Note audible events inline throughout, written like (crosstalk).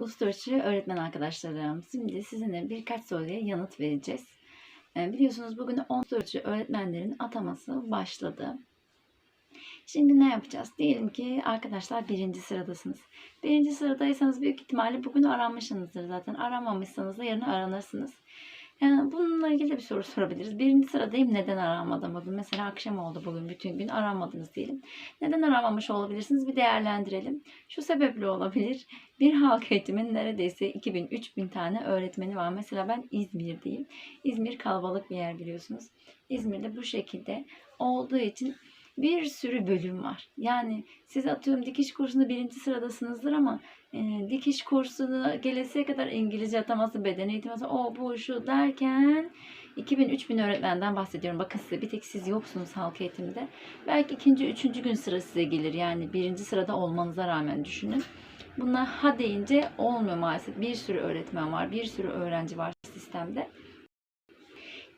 Uluslararası öğretmen arkadaşlarım. Şimdi sizinle birkaç soruya yanıt vereceğiz. Ee, Biliyorsunuz bugün uluslararası öğretmenlerin ataması başladı. Şimdi ne yapacağız? Diyelim ki arkadaşlar birinci sıradasınız. Birinci sıradaysanız büyük ihtimalle bugün aranmışsınızdır zaten. Aranmamışsanız da yarın aranırsınız. Yani bununla ilgili de bir soru sorabiliriz. Birinci sıradayım neden aranmadım bugün? Mesela akşam oldu bugün bütün gün aranmadınız diyelim. Neden aramamış olabilirsiniz? Bir değerlendirelim. Şu sebeple olabilir. Bir halk eğitimin neredeyse 2000-3000 tane öğretmeni var. Mesela ben İzmir'deyim. İzmir kalabalık bir yer biliyorsunuz. İzmir'de bu şekilde olduğu için bir sürü bölüm var. Yani siz atıyorum dikiş kursunda birinci sıradasınızdır ama e, dikiş kursuna gelesiye kadar İngilizce ataması, beden eğitimi, o bu şu derken 2000-3000 öğretmenden bahsediyorum. Bakın size bir tek siz yoksunuz halk eğitimde. Belki ikinci, üçüncü gün sıra size gelir. Yani birinci sırada olmanıza rağmen düşünün. Bunlar ha deyince olmuyor maalesef. Bir sürü öğretmen var, bir sürü öğrenci var sistemde.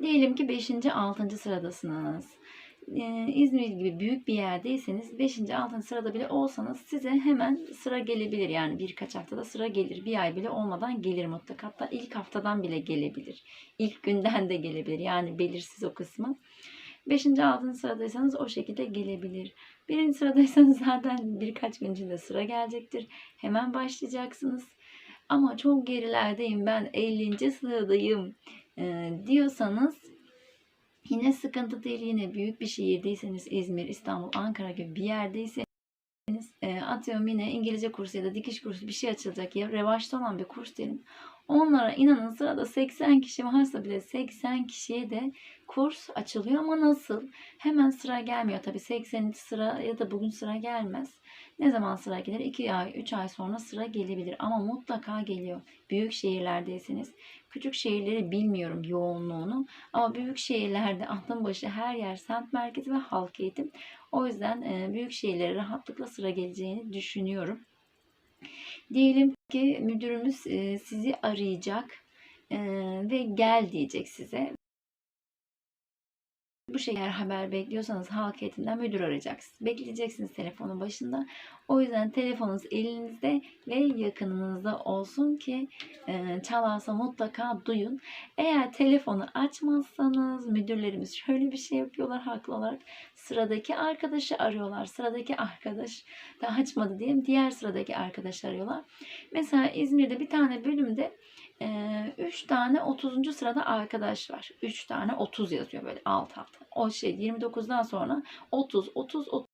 Diyelim ki 5. 6. sıradasınız. Ee, İzmir gibi büyük bir yerdeyseniz 5. 6. sırada bile olsanız size hemen sıra gelebilir. Yani birkaç haftada sıra gelir. Bir ay bile olmadan gelir mutlaka. Hatta ilk haftadan bile gelebilir. İlk günden de gelebilir. Yani belirsiz o kısmı. 5. 6. sıradaysanız o şekilde gelebilir. Birinci sıradaysanız (laughs) zaten birkaç gün içinde sıra gelecektir. Hemen başlayacaksınız. Ama çok gerilerdeyim ben 50. sıradayım e, diyorsanız yine sıkıntı değil. Yine büyük bir şehirdeyseniz İzmir, İstanbul, Ankara gibi bir yerdeyseniz e, atıyorum yine İngilizce kursu ya da dikiş kursu bir şey açılacak ya revaçta olan bir kurs diyelim. Onlara inanın sırada 80 kişi varsa bile 80 kişiye de kurs açılıyor ama nasıl? Hemen sıra gelmiyor. Tabii 80. sıra ya da bugün sıra gelmez. Ne zaman sıra gelir? 2 ay, 3 ay sonra sıra gelebilir ama mutlaka geliyor. Büyük şehirlerdeyseniz. Küçük şehirleri bilmiyorum yoğunluğunu ama büyük şehirlerde (laughs) aklın başı her yer semt merkezi ve halk eğitim. O yüzden e, büyük şehirlere rahatlıkla sıra geleceğini düşünüyorum. Diyelim ki müdürümüz e, sizi arayacak e, ve gel diyecek size. Bu şekilde eğer haber bekliyorsanız halk eğitimden müdür arayacaksınız. Bekleyeceksiniz telefonun başında. O yüzden telefonunuz elinizde ve yakınınızda olsun ki e, çalarsa mutlaka duyun. Eğer telefonu açmazsanız müdürlerimiz şöyle bir şey yapıyorlar haklı olarak. Sıradaki arkadaşı arıyorlar. Sıradaki arkadaş da açmadı diyelim. Diğer sıradaki arkadaş arıyorlar. Mesela İzmir'de bir tane bölümde 3 tane 30. sırada arkadaş var. 3 tane 30 yazıyor böyle alt alta. O şey 29'dan sonra 30 30 30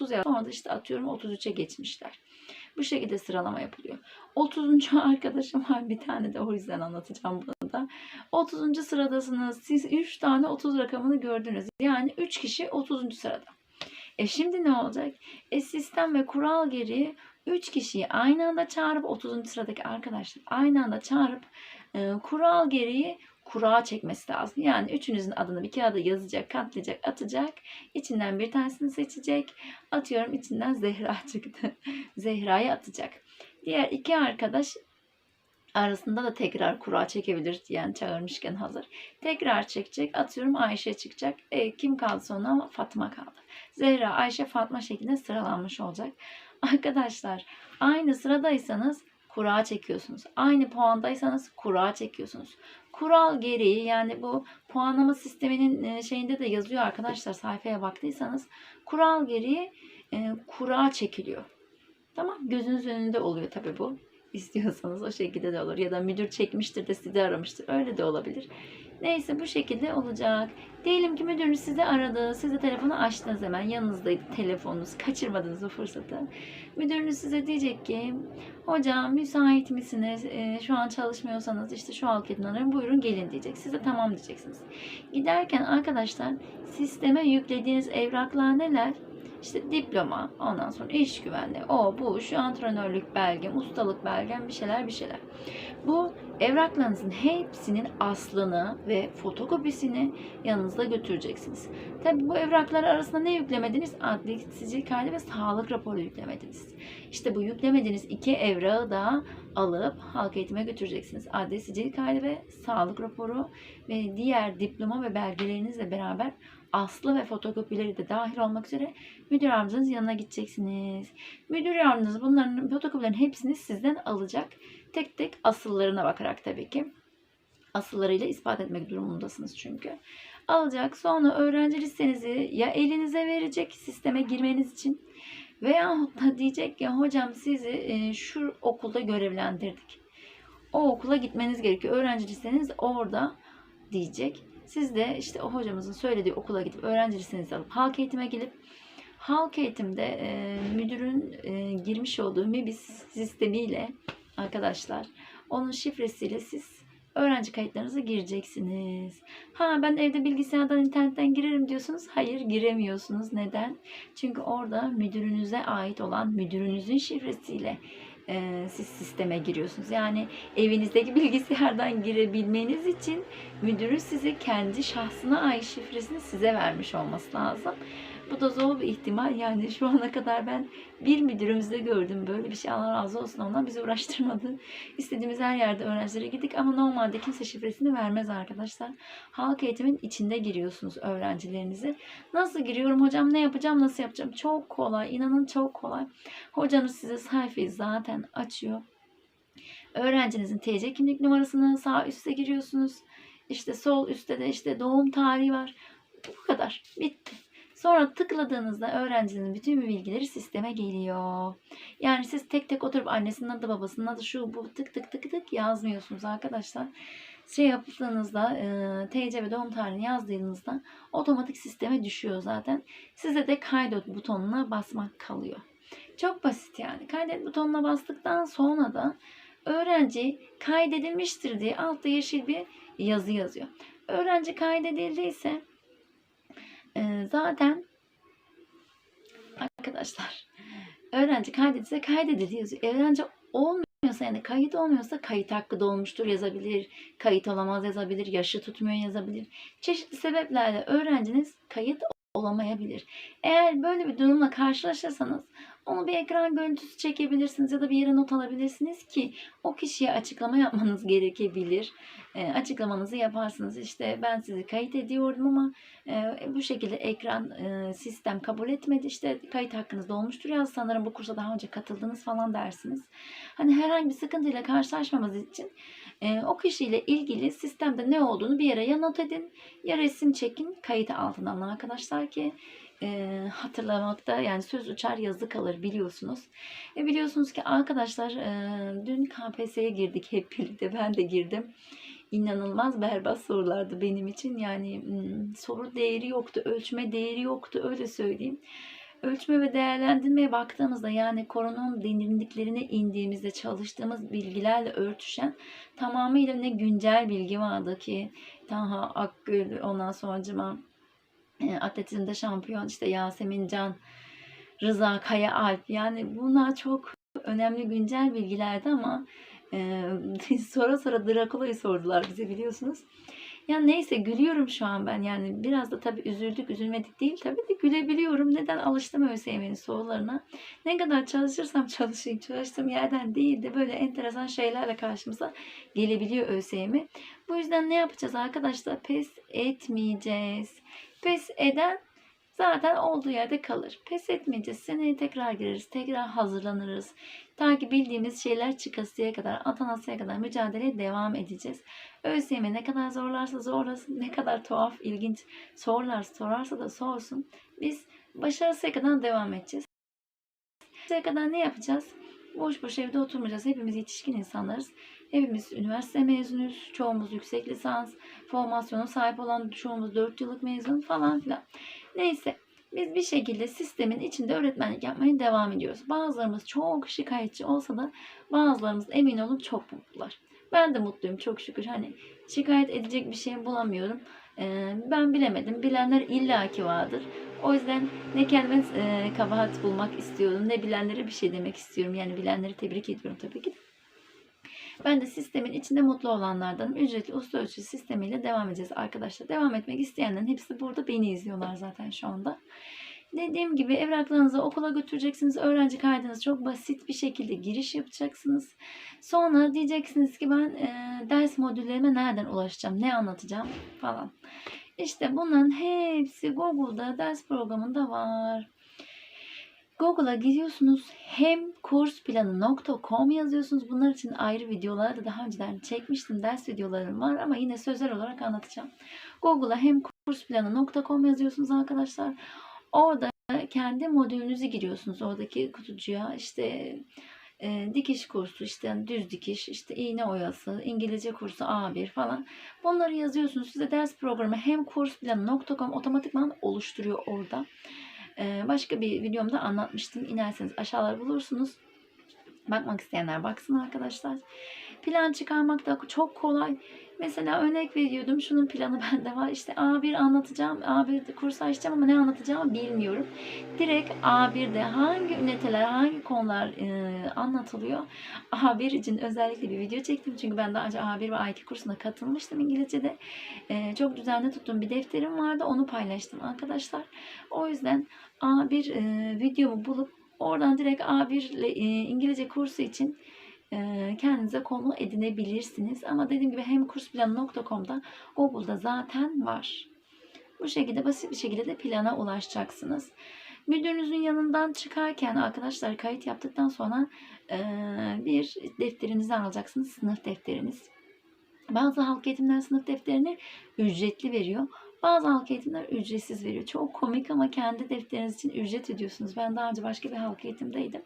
yazıyor. Sonra da işte atıyorum 33'e geçmişler. Bu şekilde sıralama yapılıyor. 30. (laughs) arkadaşım var bir tane de o yüzden anlatacağım bunu da. 30. sıradasınız. Siz 3 tane 30 rakamını gördünüz. Yani 3 kişi 30. sırada. E şimdi ne olacak? E sistem ve kural gereği 3 kişiyi aynı anda çağırıp 30. sıradaki arkadaşlar aynı anda çağırıp e, kural gereği kura çekmesi lazım. Yani üçünüzün adını bir kağıda yazacak, katlayacak, atacak. İçinden bir tanesini seçecek. Atıyorum içinden Zehra (laughs) çıktı. Zehra'yı atacak. Diğer iki arkadaş arasında da tekrar kura çekebilir. Yani çağırmışken hazır. Tekrar çekecek. Atıyorum Ayşe çıkacak. E, kim kaldı sonra Fatma kaldı. Zehra, Ayşe, Fatma şeklinde sıralanmış olacak. Arkadaşlar aynı sıradaysanız kura çekiyorsunuz. Aynı puandaysanız kura çekiyorsunuz. Kural gereği yani bu puanlama sisteminin e, şeyinde de yazıyor arkadaşlar sayfaya baktıysanız kural gereği e, kura çekiliyor. Tamam gözünüz önünde oluyor tabi bu. İstiyorsanız o şekilde de olur. Ya da müdür çekmiştir de sizi aramıştır. Öyle de olabilir. Neyse bu şekilde olacak. Diyelim ki müdürünüz sizi aradı. Siz de telefonu açtınız hemen. Yanınızdaydı telefonunuz. Kaçırmadınız o fırsatı. Müdürünüz size diyecek ki hocam müsait misiniz? Ee, şu an çalışmıyorsanız işte şu halketin arayın buyurun gelin diyecek. Siz de tamam diyeceksiniz. Giderken arkadaşlar sisteme yüklediğiniz evraklar neler? İşte diploma, ondan sonra iş güvenliği, o bu, şu antrenörlük belgem, ustalık belgem bir şeyler bir şeyler. Bu evraklarınızın hepsinin aslını ve fotokopisini yanınızda götüreceksiniz. Tabi bu evraklar arasında ne yüklemediniz? Adli sicil kaydı ve sağlık raporu yüklemediniz. İşte bu yüklemediğiniz iki evrağı da alıp halk eğitime götüreceksiniz. Adli sicil kaydı ve sağlık raporu ve diğer diploma ve belgelerinizle beraber aslı ve fotokopileri de dahil olmak üzere müdür yardımcınız yanına gideceksiniz. Müdür yardımcınız bunların fotokopilerin hepsini sizden alacak. Tek tek asıllarına bakarak tabii ki. Asıllarıyla ispat etmek durumundasınız çünkü. Alacak sonra öğrenci listenizi ya elinize verecek sisteme girmeniz için veya da diyecek ya hocam sizi e, şu okulda görevlendirdik. O okula gitmeniz gerekiyor. Öğrenci listeniz orada diyecek. Siz de işte o hocamızın söylediği okula gidip öğrenci listenizi alıp halk eğitime gelip halk eğitimde e, müdürün e, girmiş olduğu MEBİS sistemiyle arkadaşlar onun şifresiyle siz öğrenci kayıtlarınızı gireceksiniz. Ha ben evde bilgisayardan internetten girerim diyorsunuz. Hayır giremiyorsunuz. Neden? Çünkü orada müdürünüze ait olan müdürünüzün şifresiyle e, siz sisteme giriyorsunuz. Yani evinizdeki (laughs) bilgisayardan girebilmeniz için müdürün size kendi şahsına ait şifresini size vermiş olması lazım. Bu da zor bir ihtimal. Yani şu ana kadar ben bir müdürümüzde gördüm böyle bir şey. Allah razı olsun ondan bizi uğraştırmadı. İstediğimiz her yerde öğrencilere gittik ama normalde kimse şifresini vermez arkadaşlar. Halk eğitimin içinde giriyorsunuz öğrencilerinizi. Nasıl giriyorum hocam ne yapacağım nasıl yapacağım? Çok kolay inanın çok kolay. Hocanız size sayfayı zaten açıyor. Öğrencinizin TC kimlik numarasını sağ üstte giriyorsunuz. İşte sol üstte de işte doğum tarihi var. Bu kadar. Bitti. Sonra tıkladığınızda öğrencinin bütün bilgileri sisteme geliyor. Yani siz tek tek oturup annesinin adı babasının adı şu bu tık tık tık tık yazmıyorsunuz arkadaşlar. Şey yaptığınızda e, TC ve doğum tarihini yazdığınızda otomatik sisteme düşüyor zaten. Size de kaydet butonuna basmak kalıyor. Çok basit yani. Kaydet butonuna bastıktan sonra da öğrenci kaydedilmiştir diye altta yeşil bir yazı yazıyor. Öğrenci kaydedildiyse zaten arkadaşlar öğrenci kaydedilse kaydedildi yazıyor. Öğrenci olmuyorsa yani kayıt olmuyorsa kayıt hakkı dolmuştur yazabilir. Kayıt olamaz yazabilir. Yaşı tutmuyor yazabilir. Çeşitli sebeplerle öğrenciniz kayıt olamayabilir. Eğer böyle bir durumla karşılaşırsanız onu bir ekran görüntüsü çekebilirsiniz ya da bir yere not alabilirsiniz ki o kişiye açıklama yapmanız gerekebilir. E, açıklamanızı yaparsınız. İşte ben sizi kayıt ediyordum ama e, bu şekilde ekran e, sistem kabul etmedi. İşte kayıt hakkınız dolmuştur ya sanırım bu kursa daha önce katıldınız falan dersiniz. Hani herhangi bir sıkıntıyla karşılaşmamız için e, o kişiyle ilgili sistemde ne olduğunu bir yere ya not edin ya resim çekin kayıt altına alın arkadaşlar ki hatırlamakta yani söz uçar yazı kalır biliyorsunuz. E, biliyorsunuz ki arkadaşlar dün KPSS'ye girdik hep birlikte ben de girdim. İnanılmaz berbat sorulardı benim için yani hmm, soru değeri yoktu ölçme değeri yoktu öyle söyleyeyim. Ölçme ve değerlendirmeye baktığımızda yani koronun derinliklerine indiğimizde çalıştığımız bilgilerle örtüşen tamamıyla ne güncel bilgi vardı ki Taha Akgül ondan sonra e, atletizmde şampiyon işte Yasemin Can, Rıza Kaya Alp yani bunlar çok önemli güncel bilgilerdi ama e, (laughs) sonra sonra Drakula'yı sordular bize biliyorsunuz. Ya neyse gülüyorum şu an ben yani biraz da tabii üzüldük üzülmedik değil tabii de gülebiliyorum. Neden alıştım ÖSYM'nin sorularına. Ne kadar çalışırsam çalışayım çalıştığım yerden değil de böyle enteresan şeylerle karşımıza gelebiliyor ÖSYM. Bu yüzden ne yapacağız arkadaşlar? Pes etmeyeceğiz. Pes eden zaten olduğu yerde kalır. Pes etmeyeceğiz. Seneye tekrar gireriz. Tekrar hazırlanırız. Ta ki bildiğimiz şeyler çıkasıya kadar, atanasıya kadar mücadeleye devam edeceğiz. ÖSYM ne kadar zorlarsa zorlasın, ne kadar tuhaf, ilginç sorular sorarsa da sorsun. Biz başarısıya kadar devam edeceğiz. Başarısıya kadar ne yapacağız? Boş boş evde oturmayacağız. Hepimiz yetişkin insanlarız. Hepimiz üniversite mezunuyuz. Çoğumuz yüksek lisans formasyona sahip olan çoğumuz 4 yıllık mezun falan filan. Neyse biz bir şekilde sistemin içinde öğretmenlik yapmaya devam ediyoruz. Bazılarımız çok şikayetçi olsa da bazılarımız emin olun çok mutlular. Ben de mutluyum çok şükür. Hani şikayet edecek bir şey bulamıyorum. Ee, ben bilemedim. Bilenler illaki vardır. O yüzden ne kendime e, kabahat bulmak istiyorum ne bilenlere bir şey demek istiyorum. Yani bilenleri tebrik ediyorum tabii ki. Ben de sistemin içinde mutlu olanlardanım. Ücretli usta ölçü sistemiyle devam edeceğiz arkadaşlar. Devam etmek isteyenlerin hepsi burada beni izliyorlar zaten şu anda. Dediğim gibi evraklarınızı okula götüreceksiniz. Öğrenci kaydınız çok basit bir şekilde giriş yapacaksınız. Sonra diyeceksiniz ki ben e, ders modüllerime nereden ulaşacağım, ne anlatacağım falan. İşte bunların hepsi Google'da ders programında var. Google'a gidiyorsunuz hem kursplanı.com yazıyorsunuz. Bunlar için ayrı videoları da daha önceden çekmiştim. Ders videolarım var ama yine sözel olarak anlatacağım. Google'a hem kursplanı.com yazıyorsunuz arkadaşlar. Orada kendi modülünüzü giriyorsunuz. Oradaki kutucuğa işte e, dikiş kursu, işte düz dikiş, işte iğne oyası, İngilizce kursu A1 falan. Bunları yazıyorsunuz. Size ders programı hem kursplanı.com otomatikman oluşturuyor orada. Ee, başka bir videomda anlatmıştım. İnerseniz aşağılara bulursunuz. Bakmak isteyenler baksın arkadaşlar. Plan çıkarmak da çok kolay. Mesela örnek veriyordum. Şunun planı (laughs) bende var. İşte A1 anlatacağım. A1'de kurs açacağım ama ne anlatacağımı bilmiyorum. Direkt A1'de hangi üniteler, hangi konular e, anlatılıyor. A1 için özellikle bir video çektim. Çünkü ben daha önce A1 ve A2 kursuna katılmıştım İngilizce'de. E, çok düzenli tuttuğum bir defterim vardı. Onu paylaştım arkadaşlar. O yüzden A1 e, videomu bulup oradan direkt A1 ile e, İngilizce kursu için kendinize konu edinebilirsiniz. Ama dediğim gibi hem kursplanı.com'da Google'da zaten var. Bu şekilde basit bir şekilde de plana ulaşacaksınız. Müdürünüzün yanından çıkarken arkadaşlar kayıt yaptıktan sonra e, bir defterinizi alacaksınız. Sınıf defteriniz. Bazı halk eğitimler sınıf defterini ücretli veriyor. Bazı halk eğitimler ücretsiz veriyor. Çok komik ama kendi defteriniz için ücret ödüyorsunuz. Ben daha önce başka bir halk eğitimdeydim.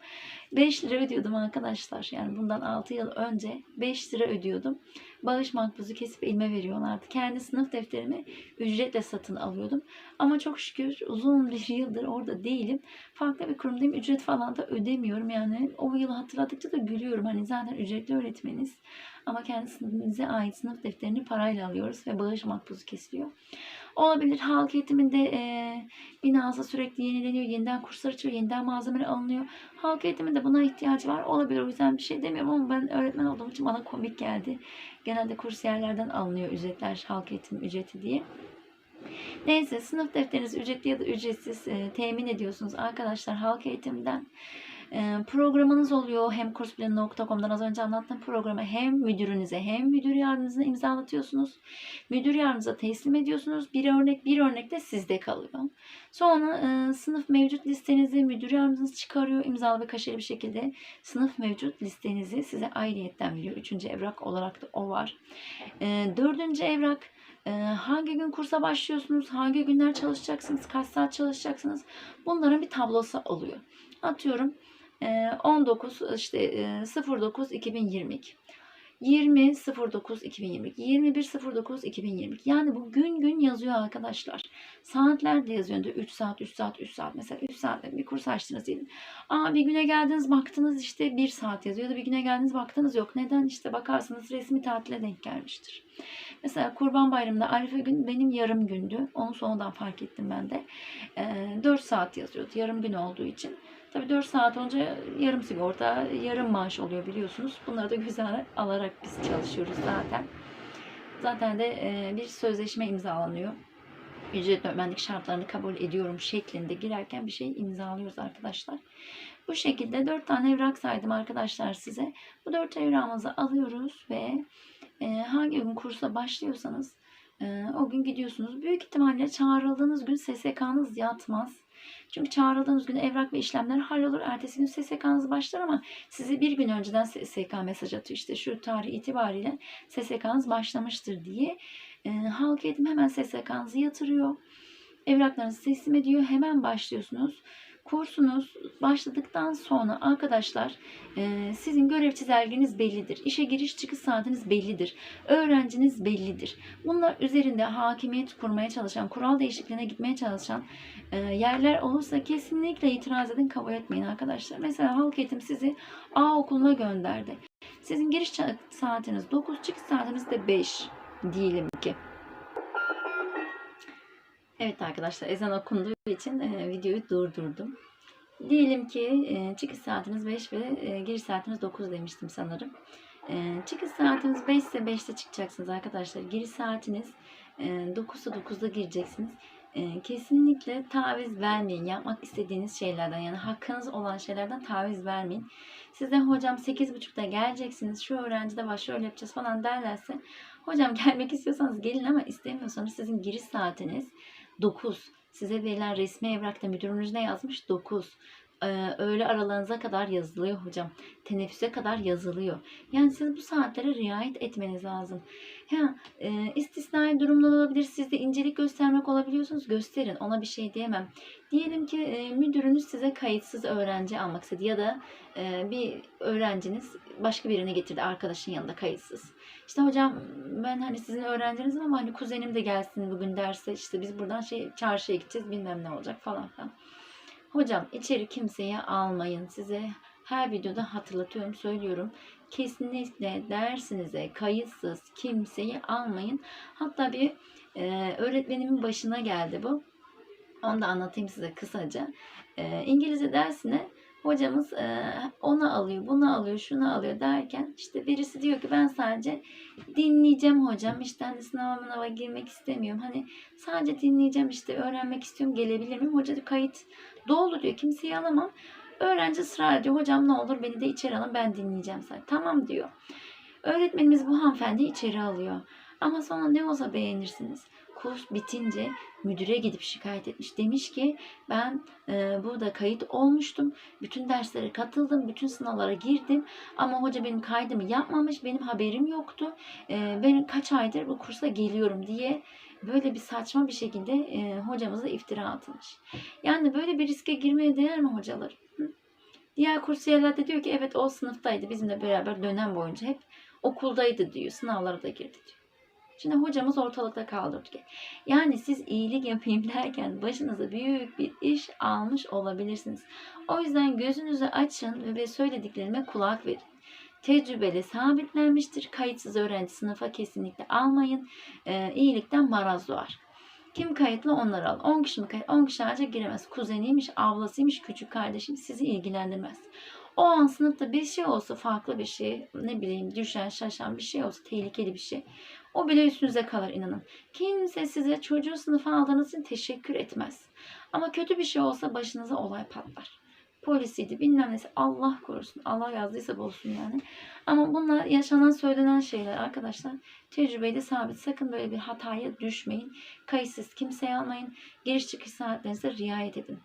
5 lira ödüyordum arkadaşlar. Yani bundan 6 yıl önce 5 lira ödüyordum. Bağış makbuzu kesip elime veriyorlardı. Kendi sınıf defterimi ücretle satın alıyordum. Ama çok şükür uzun bir (laughs) yıldır orada değilim. Farklı bir kurumdayım. Ücret falan da ödemiyorum. Yani o yılı hatırladıkça da gülüyorum. Hani zaten ücretli öğretmeniz. Ama kendinize ait sınıf defterini parayla alıyoruz ve bağış makbuzu kesiliyor. Olabilir halk eğitiminde e, binası sürekli yenileniyor, yeniden kurslar açıyor, yeniden malzemeler alınıyor. Halk eğitiminde buna ihtiyacı var. Olabilir o yüzden bir şey demiyorum ama ben öğretmen olduğum için bana komik geldi. Genelde kursiyerlerden alınıyor ücretler, halk eğitim ücreti diye. Neyse sınıf defterinizi ücretli ya da ücretsiz e, temin ediyorsunuz arkadaşlar halk eğitimden. E, programınız oluyor hem kursplanı.com'dan az önce anlattığım programı hem müdürünüze hem müdür yardımcısına imzalatıyorsunuz. Müdür yardımcıza teslim ediyorsunuz. Bir örnek bir örnek de sizde kalıyor. Sonra e, sınıf mevcut listenizi müdür yardımcınız çıkarıyor imzalı ve kaşeli bir şekilde sınıf mevcut listenizi size ayrıyetten veriyor. Üçüncü evrak olarak da o var. E, dördüncü evrak ee, hangi gün kursa başlıyorsunuz, hangi günler çalışacaksınız, kaç saat çalışacaksınız bunların bir tablosu oluyor. Atıyorum 19 işte 09 2022. 20 09 2022, 21 09 2022. Yani bu gün gün yazıyor arkadaşlar. Saatler de yazıyor. 3 saat, 3 saat, 3 saat. Mesela 3 saatte bir kurs açtınız diyelim. Aa bir güne geldiniz baktınız işte 1 saat yazıyor. Ya da bir güne geldiniz baktınız yok. Neden? işte bakarsınız resmi tatile denk gelmiştir. Mesela Kurban Bayramı'nda Arife gün benim yarım gündü. Onu sonradan fark ettim ben de. E, 4 saat yazıyordu. Yarım gün olduğu için. Tabii 4 saat önce yarım sigorta, yarım maaş oluyor biliyorsunuz. Bunları da güzel alarak biz çalışıyoruz zaten. Zaten de e, bir sözleşme imzalanıyor. Ücret öğretmenlik şartlarını kabul ediyorum şeklinde girerken bir şey imzalıyoruz arkadaşlar. Bu şekilde 4 tane evrak saydım arkadaşlar size. Bu 4 evrağımızı alıyoruz ve e, hangi gün kursa başlıyorsanız e, o gün gidiyorsunuz. Büyük ihtimalle çağrıldığınız gün SSK'nız yatmaz. Çünkü çağrıldığınız gün evrak ve işlemler hallolur. Ertesi gün SSK'nız başlar ama sizi bir gün önceden SSK mesaj atıyor. İşte şu tarih itibariyle SSK'nız başlamıştır diye. E, halk eğitim hemen SSK'nızı yatırıyor. Evraklarınızı teslim ediyor. Hemen başlıyorsunuz. Kursunuz başladıktan sonra arkadaşlar e, sizin görev çizelgeniz bellidir. İşe giriş çıkış saatiniz bellidir. Öğrenciniz bellidir. Bunlar üzerinde hakimiyet kurmaya çalışan, kural değişikliğine gitmeye çalışan e, yerler olursa kesinlikle itiraz edin, kabul etmeyin arkadaşlar. Mesela halk eğitim sizi A okuluna gönderdi. Sizin giriş saatiniz 9, çıkış saatiniz de 5 diyelim ki. Evet arkadaşlar ezan okunduğu için e, videoyu durdurdum. Diyelim ki e, çıkış saatiniz 5 ve e, giriş saatiniz 9 demiştim sanırım. E, çıkış saatiniz 5 ise 5'te çıkacaksınız arkadaşlar. Giriş saatiniz e, 9 ise 9'da gireceksiniz. e, kesinlikle taviz vermeyin. Yapmak istediğiniz şeylerden yani hakkınız olan şeylerden taviz vermeyin. Size hocam 8.30'da geleceksiniz. Şu öğrenci de var şöyle yapacağız falan derlerse hocam gelmek istiyorsanız gelin ama istemiyorsanız sizin giriş saatiniz 9. Size verilen resmi evrakta müdürünüz ne yazmış? 9. Öğle aralarınıza kadar yazılıyor hocam. Teneffüse kadar yazılıyor. Yani siz bu saatlere riayet etmeniz lazım. Ha, istisnai durumlar olabilir. Siz de incelik göstermek olabiliyorsunuz. Gösterin. Ona bir şey diyemem. Diyelim ki müdürünüz size kayıtsız öğrenci almak istedi ya da bir öğrenciniz başka birini getirdi arkadaşın yanında kayıtsız. İşte hocam ben hani sizin öğrencinizim ama hani kuzenim de gelsin bugün derse işte biz buradan şey çarşıya gideceğiz bilmem ne olacak falan filan. Hocam içeri kimseyi almayın. Size her videoda hatırlatıyorum, söylüyorum. Kesinlikle dersinize kayıtsız kimseyi almayın. Hatta bir e, öğretmenimin başına geldi bu. Onu da anlatayım size kısaca. E, İngilizce dersine hocamız e, onu alıyor, bunu alıyor, şunu alıyor derken işte birisi diyor ki ben sadece dinleyeceğim hocam. İşte hani sınava mınava girmek istemiyorum. Hani sadece dinleyeceğim işte öğrenmek istiyorum gelebilir miyim? Hoca kayıt doldu diyor kimseyi alamam. Öğrenci ısrar ediyor. Hocam ne olur beni de içeri alın ben dinleyeceğim sadece. Tamam diyor. Öğretmenimiz bu hanımefendi içeri alıyor. Ama sonra ne olsa beğenirsiniz. Kurs bitince müdüre gidip şikayet etmiş. Demiş ki ben e, burada kayıt olmuştum. Bütün derslere katıldım. Bütün sınavlara girdim. Ama hoca benim kaydımı yapmamış. Benim haberim yoktu. E, ben kaç aydır bu kursa geliyorum diye böyle bir saçma bir şekilde e, hocamıza iftira atılmış. Yani böyle bir riske girmeye değer mi hocalar? Hı? Diğer kursiyerler de diyor ki evet o sınıftaydı. Bizimle beraber dönem boyunca hep okuldaydı diyor. Sınavlara da girdi diyor. Şimdi hocamız ortalıkta kaldırdı. Yani siz iyilik yapayım (laughs) derken başınıza büyük bir iş almış olabilirsiniz. O yüzden gözünüzü açın ve söylediklerime kulak verin. Tecrübeli sabitlenmiştir. Kayıtsız öğrenci sınıfa kesinlikle almayın. Ee, iyilikten maraz doğar. Kim kayıtlı onları al. 10 kişi mi kayıt? 10 kişi ancak giremez. Kuzeniymiş, ablasıymış, küçük kardeşim sizi ilgilendirmez. O an sınıfta bir şey olsa farklı bir şey, ne bileyim düşen, şaşan bir şey olsa, tehlikeli bir şey. O bile üstünüze kalır inanın. Kimse size çocuğu sınıfa aldığınız için teşekkür etmez. Ama kötü bir şey olsa başınıza olay patlar. Polisiydi bilmem nesi Allah korusun. Allah yazdıysa olsun yani. Ama bunlar yaşanan söylenen şeyler arkadaşlar. Tecrübeyle sabit. Sakın böyle bir hataya düşmeyin. Kayıtsız kimseyi almayın. Giriş çıkış saatlerinize riayet edin.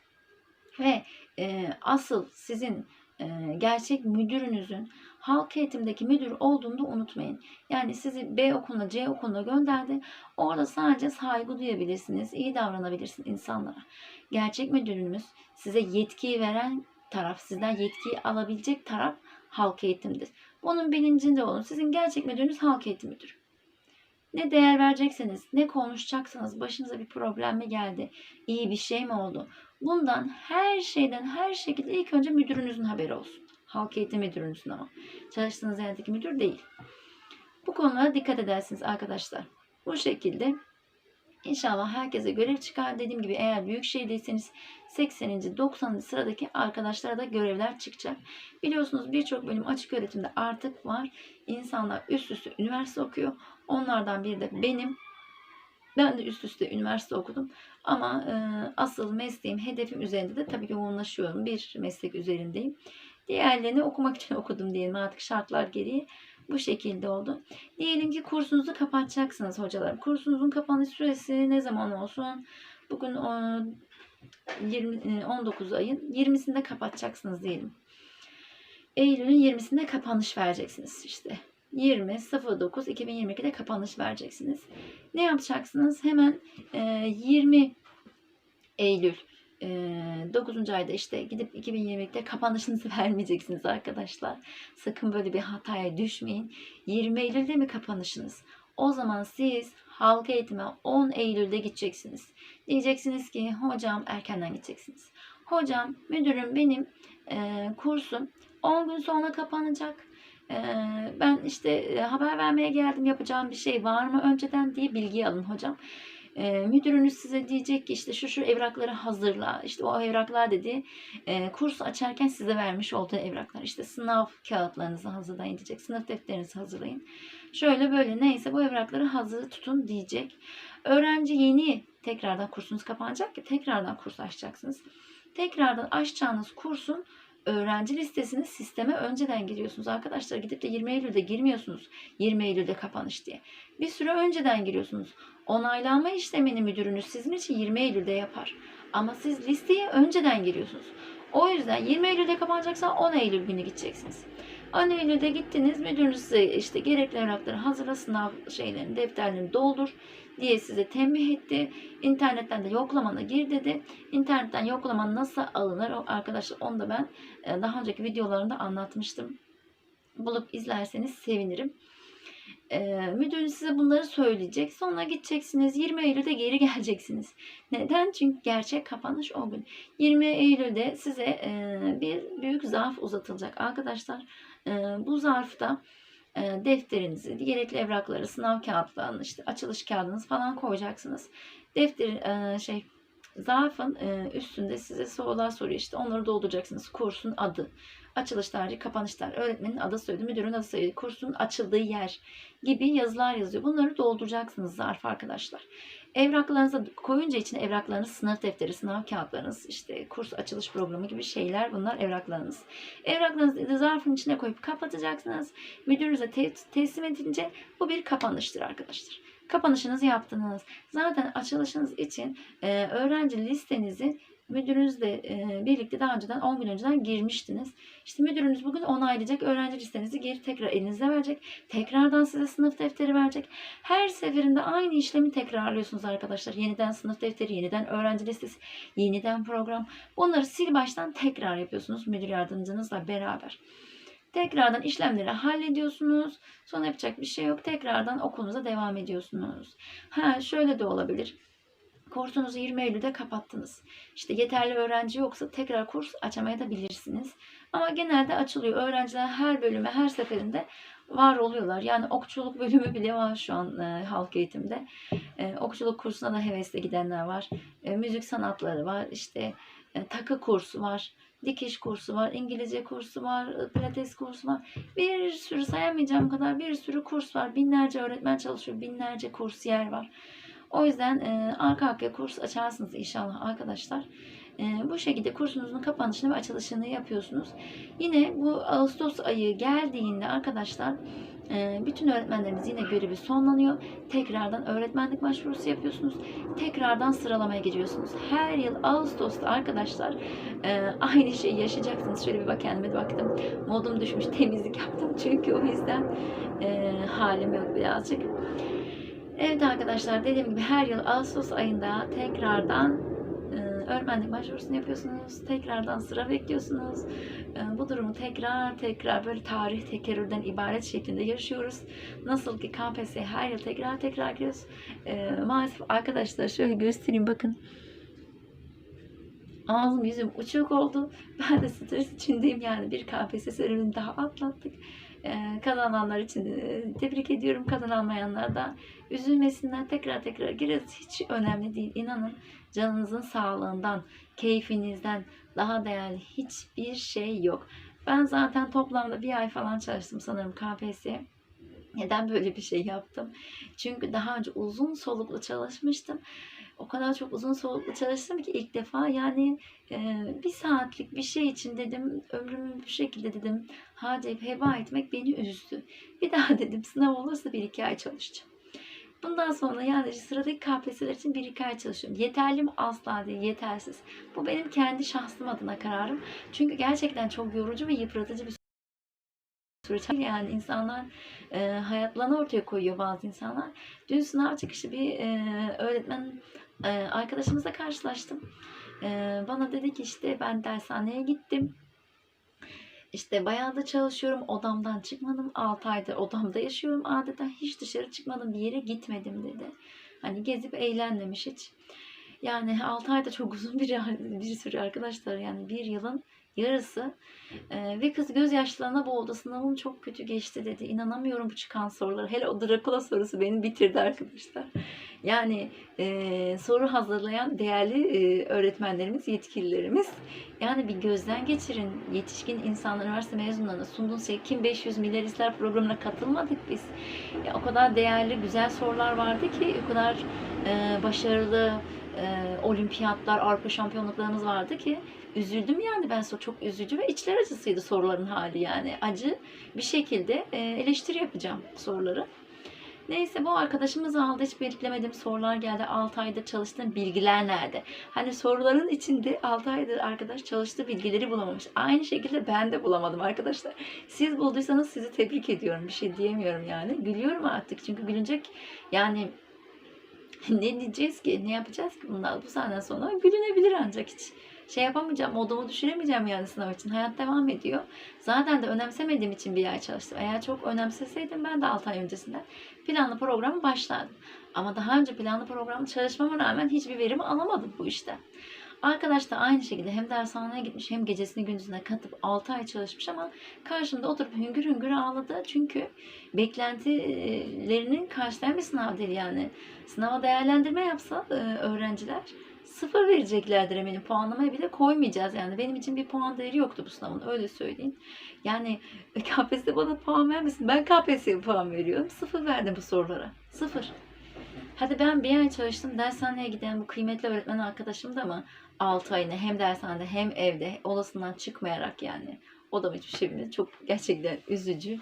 Ve e, asıl sizin e, gerçek müdürünüzün halk eğitimdeki müdür olduğunu da unutmayın. Yani sizi B okuluna C okuluna gönderdi. Orada sadece saygı duyabilirsiniz. iyi davranabilirsiniz insanlara. Gerçek müdürünüz size yetkiyi veren taraf, sizden yetkiyi alabilecek taraf halk eğitimdir. Bunun bilincinde olun. Sizin gerçek müdürünüz halk eğitim müdürü. Ne değer verecekseniz, ne konuşacaksınız, başınıza bir problem mi geldi, iyi bir şey mi oldu? Bundan her şeyden her şekilde ilk önce müdürünüzün haberi olsun. Halk eğitim müdürünüzün ama. Çalıştığınız yerdeki müdür değil. Bu konulara dikkat edersiniz arkadaşlar. Bu şekilde İnşallah herkese görev çıkar. Dediğim gibi eğer büyük şehirdeyseniz 80. 90. sıradaki arkadaşlara da görevler çıkacak. Biliyorsunuz birçok bölüm açık öğretimde artık var. İnsanlar üst üste üniversite okuyor. Onlardan biri de benim. Ben de üst üste üniversite okudum. Ama e, asıl mesleğim, hedefim üzerinde de tabii yoğunlaşıyorum. Bir meslek üzerindeyim. Diğerlerini okumak için (laughs) okudum diyelim artık şartlar gereği. Bu şekilde oldu. Diyelim ki kursunuzu kapatacaksınız hocalar. Kursunuzun kapanış süresi ne zaman olsun? Bugün 20, 19 ayın 20'sinde kapatacaksınız diyelim. Eylül'ün 20'sinde kapanış vereceksiniz işte. 20 09 2022'de kapanış vereceksiniz. Ne yapacaksınız? Hemen 20 Eylül 9. ayda işte gidip 2022'de kapanışınızı (laughs) vermeyeceksiniz arkadaşlar. Sakın böyle bir hataya düşmeyin. 20 Eylül'de mi kapanışınız? O zaman siz halk eğitime 10 Eylül'de gideceksiniz. Diyeceksiniz ki hocam erkenden gideceksiniz. Hocam müdürüm benim e, kursum 10 gün sonra kapanacak. E, ben işte e, haber vermeye geldim yapacağım bir şey var mı önceden diye bilgi alın hocam. E, müdürünüz size diyecek ki işte şu şu evrakları hazırla. İşte o evraklar dedi e, kurs açarken size vermiş olduğu evraklar. İşte sınav kağıtlarınızı hazırlayın diyecek. Sınıf defterinizi hazırlayın. Şöyle böyle neyse bu evrakları hazır tutun diyecek. Öğrenci yeni tekrardan kursunuz kapanacak ki tekrardan kurs açacaksınız. Tekrardan açacağınız kursun öğrenci listesini sisteme önceden giriyorsunuz. Arkadaşlar gidip de 20 Eylül'de girmiyorsunuz. 20 Eylül'de kapanış diye. Bir süre önceden giriyorsunuz. Onaylanma işlemini müdürünüz sizin için 20 Eylül'de yapar. Ama siz listeye önceden giriyorsunuz. O yüzden 20 Eylül'de kapanacaksa 10 Eylül günü gideceksiniz. 10 Eylül'de gittiniz müdürünüz size işte gerekli evrakları hazırla sınav şeylerini defterlerini doldur diye size tembih etti. İnternetten de yoklamana gir dedi. İnternetten yoklaman nasıl alınır arkadaşlar onu da ben e, daha önceki videolarımda anlatmıştım. Bulup izlerseniz sevinirim. E, müdürünüz size bunları söyleyecek. Sonra gideceksiniz. 20 Eylül'de geri geleceksiniz. Neden? Çünkü gerçek kapanış o gün. 20 Eylül'de size e, bir büyük zarf uzatılacak. Arkadaşlar e, bu zarfta defterinizi, gerekli evrakları, sınav kağıtlarını, işte açılış kağıdınız falan koyacaksınız. Defter e, şey zarfın e, üstünde size sorular soruyor işte onları dolduracaksınız. Kursun adı, açılış tarihi, kapanış tarihi, öğretmenin adı soyadı, müdürün adı soyadı, kursun açıldığı yer gibi yazılar yazıyor. Bunları dolduracaksınız zarf arkadaşlar. Evraklarınızı koyunca içine evraklarınız, sınıf defteri, sınav kağıtlarınız, işte kurs açılış programı gibi şeyler bunlar evraklarınız. Evraklarınızı zarfın içine koyup kapatacaksınız. Müdürünüze te- teslim edince bu bir kapanıştır arkadaşlar. Kapanışınızı yaptınız. Zaten açılışınız için e, öğrenci listenizi müdürünüzle birlikte daha önceden 10 gün önceden girmiştiniz. İşte müdürünüz bugün onaylayacak. Öğrenci listenizi geri tekrar elinize verecek. Tekrardan size sınıf defteri verecek. Her seferinde aynı işlemi tekrarlıyorsunuz arkadaşlar. Yeniden sınıf defteri, yeniden öğrenci listesi, yeniden program. Bunları sil baştan tekrar yapıyorsunuz müdür yardımcınızla beraber. Tekrardan işlemleri hallediyorsunuz. Sonra yapacak bir şey yok. Tekrardan okulunuza devam ediyorsunuz. Ha şöyle de olabilir. Kursunuzu 20 Eylül'de kapattınız. İşte yeterli öğrenci yoksa tekrar kurs açamaya da bilirsiniz. Ama genelde açılıyor. Öğrenciler her bölüme, her seferinde var oluyorlar. Yani okçuluk (laughs) bölümü bile var şu an e, halk eğitimde. E, okçuluk kursuna da hevesle gidenler var. E, müzik sanatları var. İşte e, takı kursu var. Dikiş kursu var. İngilizce kursu var. e, Pilates kursu var. Bir sürü sayamayacağım kadar bir sürü kurs var. Binlerce öğretmen çalışıyor. Binlerce kursiyer var. O yüzden e, arka arkaya kurs açarsınız inşallah arkadaşlar. E, bu şekilde kursunuzun kapanışını ve açılışını yapıyorsunuz. Yine bu Ağustos ayı geldiğinde arkadaşlar bütün öğretmenlerimiz yine görevi sonlanıyor. Tekrardan öğretmenlik başvurusu yapıyorsunuz. Tekrardan sıralamaya giriyorsunuz. Her yıl Ağustos'ta arkadaşlar aynı şeyi yaşayacaksınız. Şöyle bir bak kendime de baktım. Modum düşmüş temizlik yaptım. Çünkü o yüzden halim yok birazcık. Evet arkadaşlar dediğim gibi her yıl Ağustos ayında tekrardan e, öğretmenlik başvurusunu yapıyorsunuz. Tekrardan sıra bekliyorsunuz. E, bu durumu tekrar tekrar böyle tarih tekerrürden ibaret şeklinde yaşıyoruz. Nasıl ki KPSS her yıl tekrar tekrar giriyoruz. E, maalesef arkadaşlar şöyle göstereyim bakın. Ağzım yüzüm uçuk oldu. Ben de stres içindeyim yani bir KPSS serüvenini daha atlattık. Ee, kazananlar için e, tebrik ediyorum. Kazanamayanlar da üzülmesinler. Tekrar tekrar gireriz. Hiç önemli değil. İnanın canınızın sağlığından, keyfinizden daha değerli hiçbir şey yok. Ben zaten toplamda bir ay falan çalıştım sanırım KPSS'ye. Neden böyle bir şey yaptım? Çünkü daha önce uzun soluklu çalışmıştım. O kadar çok uzun soluklu çalıştım ki ilk defa yani e, bir saatlik bir şey için dedim ömrümü bu şekilde dedim harcayıp heba etmek beni üzdü. Bir daha dedim sınav olursa bir iki ay çalışacağım. Bundan sonra yani sıradaki KPSS'ler için bir iki ay çalışıyorum. Yeterli mi? Asla değil. Yetersiz. Bu benim kendi şahsım adına kararım. Çünkü gerçekten çok yorucu ve yıpratıcı bir süreç. Yani insanlar e, hayatlarını ortaya koyuyor bazı insanlar. Dün sınav çıkışı bir e, öğretmen e, arkadaşımızla karşılaştım. E, bana dedi ki işte ben dershaneye gittim. İşte bayağı da çalışıyorum. Odamdan çıkmadım. 6 aydır odamda yaşıyorum adeta. Hiç dışarı çıkmadım. Bir yere gitmedim dedi. Hani gezip eğlenmemiş hiç. Yani 6 ayda çok uzun bir, (laughs) bir süre arkadaşlar. Yani bir yılın yarısı. Ee, ve kız gözyaşlarına boğuldu. Sınavım çok kötü geçti dedi. İnanamıyorum bu çıkan sorulara. Hele o Drakula sorusu beni bitirdi arkadaşlar. Yani e, soru hazırlayan değerli e, öğretmenlerimiz, yetkililerimiz. Yani bir gözden geçirin. Yetişkin insanlar, üniversite mezunlarına sunduğunuz şey kim 500 milyar izler programına katılmadık biz. Ya, o kadar değerli, güzel sorular vardı ki, o kadar e, başarılı e, olimpiyatlar, Avrupa şampiyonluklarımız vardı ki üzüldüm yani ben çok üzücü ve içler acısıydı soruların hali yani acı bir şekilde e, eleştiri yapacağım soruları. Neyse bu arkadaşımız aldı hiç beklemediğim sorular geldi. 6 aydır çalıştığım bilgiler nerede? Hani soruların içinde 6 aydır arkadaş çalıştığı bilgileri bulamamış. Aynı şekilde ben de bulamadım arkadaşlar. Siz bulduysanız sizi tebrik ediyorum. Bir şey diyemiyorum yani. Gülüyorum artık çünkü gülünecek yani (laughs) ne diyeceğiz ki? Ne yapacağız ki bundan? Bu saatten sonra gülünebilir ancak hiç şey yapamayacağım, modumu düşüremeyeceğim yani sınav için. Hayat devam ediyor. Zaten de önemsemediğim için bir ay çalıştım. Eğer çok önemseseydim ben de 6 ay öncesinden planlı programı başlardım. Ama daha önce planlı programı çalışmama rağmen hiçbir verimi alamadım bu işten. Arkadaş da aynı şekilde hem dershaneye gitmiş hem gecesini gündüzüne katıp 6 ay çalışmış ama karşımda oturup hüngür hüngür ağladı. Çünkü beklentilerinin karşılayan bir sınav değil yani. Sınava değerlendirme yapsa e, öğrenciler sıfır vereceklerdir eminim. Puanlamaya bile koymayacağız yani. Benim için bir puan değeri yoktu bu sınavın öyle söyleyeyim. Yani (laughs) KPSS bana puan vermesin. Ben KPSS'ye puan veriyorum. Sıfır verdim bu sorulara. Sıfır. Hadi ben bir ay çalıştım. Dershaneye giden bu kıymetli öğretmen arkadaşım da mı 6 ayını hem dershanede hem evde olasından çıkmayarak yani o da hiçbir şey bilmiyor. Çok gerçekten üzücü.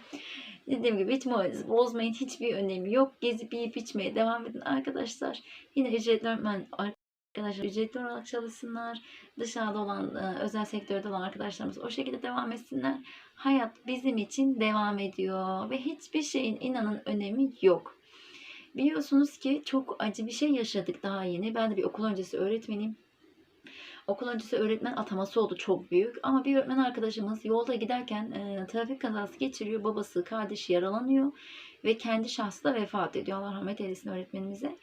Dediğim gibi hiç bozmayın. Hiçbir önemi yok. Gezip yiyip içmeye devam edin arkadaşlar. Yine ücretli öğretmen arkadaşlar ücretli olarak çalışsınlar. Dışarıda olan, e, özel sektörde olan arkadaşlarımız o şekilde devam etsinler. Hayat bizim için devam ediyor ve hiçbir şeyin inanın önemi yok. Biliyorsunuz ki çok acı bir şey yaşadık daha yeni. Ben de bir okul öncesi öğretmeniyim. Okul öncesi öğretmen ataması oldu çok büyük. Ama bir öğretmen arkadaşımız yolda giderken e, trafik kazası geçiriyor. Babası, kardeşi yaralanıyor. Ve kendi şahsı da vefat ediyor. Allah rahmet eylesin öğretmenimize.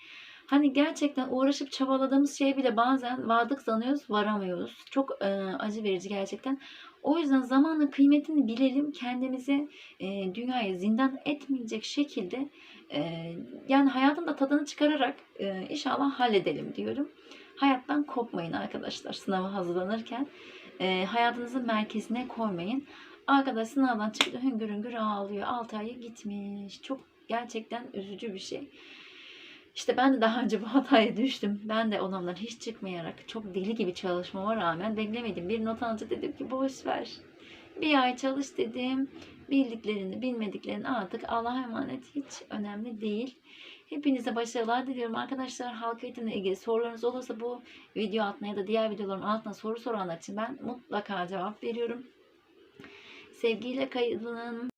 Hani gerçekten uğraşıp çabaladığımız şey bile bazen vardık sanıyoruz, varamıyoruz. Çok e, acı verici gerçekten. O yüzden zamanın kıymetini bilelim. Kendimizi e, dünyaya zindan etmeyecek şekilde e, yani hayatın da tadını çıkararak e, inşallah halledelim diyorum. Hayattan kopmayın arkadaşlar sınava hazırlanırken. E, hayatınızın merkezine koymayın. Arkadaş sınavdan çıktı hüngür hüngür ağlıyor. 6 ayı gitmiş. Çok gerçekten üzücü bir şey. İşte ben de daha önce bu hataya düştüm. Ben de odamdan hiç çıkmayarak çok deli gibi çalışmama rağmen beklemedim. Bir not alınca dedim ki boş ver. Bir ay çalış dedim. Bildiklerini, bilmediklerini artık Allah'a emanet hiç önemli değil. Hepinize başarılar diliyorum arkadaşlar. Halk eğitimle ilgili sorularınız olursa bu video altına ya da diğer videoların altına soru soranlar için ben mutlaka cevap veriyorum. Sevgiyle kayılın.